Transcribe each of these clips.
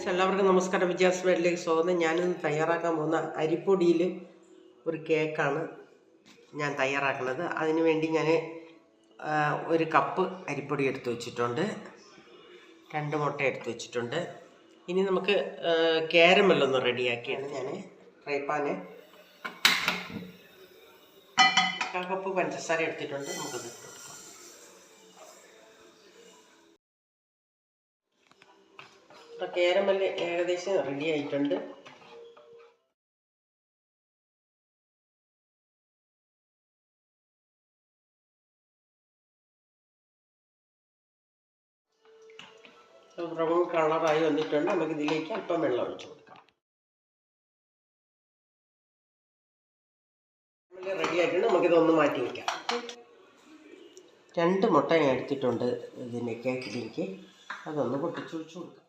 Friends എല്ലാവർക്കും നമസ്കാരം. വിജയാസ് വേഡിലേക്ക് സ്വാഗതം. ഞാനിന്ന് തയ്യാറാക്കാൻ പോകുന്ന അരിപ്പൊടിയിൽ ഒരു കേക്കാണ് ഞാൻ തയ്യാറാക്കുന്നത്. അതിനുവേണ്ടി ഞാൻ ഒരു കപ്പ് അരിപ്പൊടി എടുത്ത് വെച്ചിട്ടുണ്ട്. രണ്ട് മുട്ട എടുത്ത് വെച്ചിട്ടുണ്ട്. ഇനി നമുക്ക് ക്യാരമൽ ഒന്ന് റെഡിയാക്കിയാണ് ഞാൻ ഫ്രൈ പാന് കാൽ കപ്പ് പഞ്ചസാര എടുത്തിട്ടുണ്ട്. നമുക്കത് അപ്പോൾ കേരമൽ ഏകദേശം റെഡി ആയിട്ടുണ്ട്. ബ്രൗൺ കളറായി വന്നിട്ടുണ്ട്. നമുക്ക് ഇതിലേക്ക് അല്പം വെള്ളം ഒഴിച്ചു കൊടുക്കാം. റെഡി ആയിട്ടുണ്ട്. നമുക്കിതൊന്ന് മാറ്റി വയ്ക്കാം രണ്ട് മുട്ട ഞാൻ എടുത്തിട്ടുണ്ട് ഇതിന്റെ കേക്കിലേക്ക് അതൊന്ന് പൊട്ടിച്ചു വെച്ചു കൊടുക്കാം.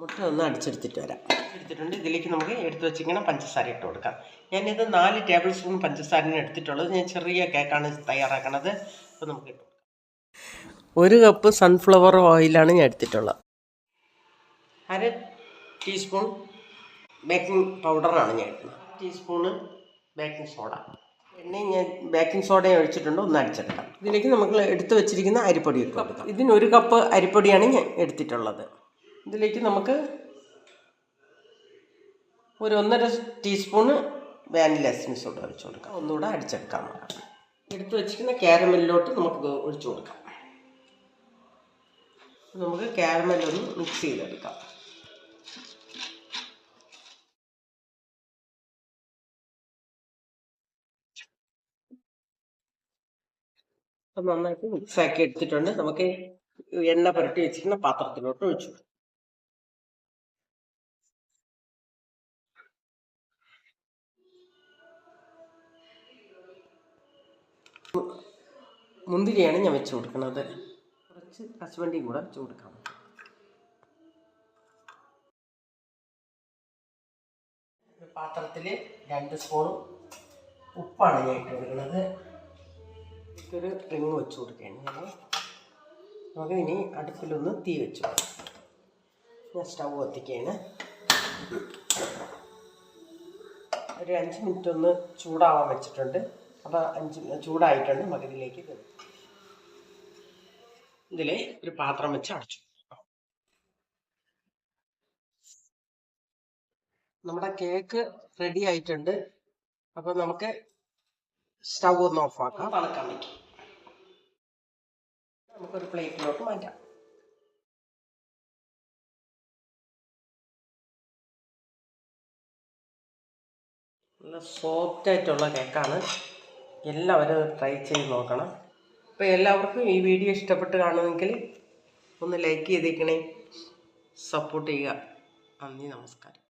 മുട്ട ഒന്ന് അടിച്ചെടുത്തിട്ട് വരാം. എടുത്തിട്ടുണ്ട് ഇതിലേക്ക് നമുക്ക് എടുത്തു വെച്ചിങ്ങനെ പഞ്ചസാര ഇട്ട് കൊടുക്കാം. ഞാനിത് നാല് ടേബിൾ സ്പൂൺ പഞ്ചസാരയാണ് എടുത്തിട്ടുള്ളത്. ഞാൻ ചെറിയ കേക്കാണ് തയ്യാറാക്കണത്. അപ്പോൾ നമുക്ക് ഇട്ട് ഒരു കപ്പ് സൺഫ്ലവർ ഓയിലാണ് ഞാൻ എടുത്തിട്ടുള്ളത്. അര ടീസ്പൂൺ ബേക്കിംഗ് പൗഡറാണ് ഞാൻ എടുക്കുന്നത് ടീസ്പൂണ് ബേക്കിംഗ് സോഡ എണ്ണയും ഞാൻ ബേക്കിംഗ് സോഡയും ഒഴിച്ചിട്ടുണ്ട്. ഒന്ന് അടിച്ചെടുക്കാം. ഇതിലേക്ക് നമുക്ക് എടുത്തു വെച്ചിരിക്കുന്ന അരിപ്പൊടി ഇട്ട് കൊടുക്കാം. ഇതിന് ഒരു കപ്പ് അരിപ്പൊടിയാണ് ഞാൻ എടുത്തിട്ടുള്ളത്. ഇതിലേക്ക് നമുക്ക് ഒരു ഒന്നര ടീസ്പൂണ് വാനില എസൻസ് കൂടെ ഒഴിച്ചു കൊടുക്കാം. ഒന്നുകൂടെ അടിച്ചെടുക്കാം. എടുത്തു വെച്ചിരിക്കുന്ന ക്യാരമലിലോട്ട് നമുക്ക് ഒഴിച്ചു കൊടുക്കാം. നമുക്ക് ക്യാരമലൊന്ന് മിക്സ് ചെയ്തെടുക്കാം. അപ്പം നന്നായിട്ട് മിക്സ് ആക്കി എടുത്തിട്ടുണ്ട്. നമുക്ക് എണ്ണ പുരട്ടി വെച്ചിരിക്കുന്ന പാത്രത്തിലോട്ട് ഒഴിച്ചു കൊടുക്കാം. മുന്തിരിയാണ് ഞാൻ വെച്ച് കൊടുക്കുന്നത്. കുറച്ച് കശുവണ്ടിയും കൂടെ വെച്ച് കൊടുക്കാം. പാത്രത്തിൽ രണ്ട് സ്പൂൺ ഉപ്പാണ് ഞാൻ ഇട്ട് കൊടുക്കുന്നത്. ഒരു റിങ് വെച്ച് കൊടുക്കുകയാണ് ഞാൻ. നമുക്ക് ഇനി അടുപ്പിലൊന്ന് തീ വെച്ചു. ഞാൻ സ്റ്റൗ കത്തിക്കുകയാണ്. ഒരു അഞ്ച് മിനിറ്റ് ഒന്ന് ചൂടാവാൻ വെച്ചിട്ടുണ്ട്. അപ്പോൾ അഞ്ച് ചൂടായിട്ടുണ്ട്. മകനിലേക്ക് ഇത് ഇതിൽ ഒരു പാത്രം വെച്ച് അടച്ചു നമ്മുടെ കേക്ക് റെഡി ആയിട്ടുണ്ട്. അപ്പോൾ നമുക്ക് സ്റ്റൗ ഒന്ന് ഓഫാക്കാം വളക്കാൻ വയ്ക്കും നമുക്കൊരു പ്ലേറ്റിലോട്ട് മാറ്റാം. നല്ല സോഫ്റ്റ് ആയിട്ടുള്ള കേക്കാണ്. എല്ലാവരും ട്രൈ ചെയ്ത് നോക്കണം. അപ്പോൾ എല്ലാവർക്കും ഈ വീഡിയോ ഇഷ്ടപ്പെട്ട് കാണുമെങ്കിൽ ഒന്ന് ലൈക്ക് ചെയ്തേക്കണേ. സപ്പോർട്ട് ചെയ്യുക. നന്ദി നമസ്കാരം.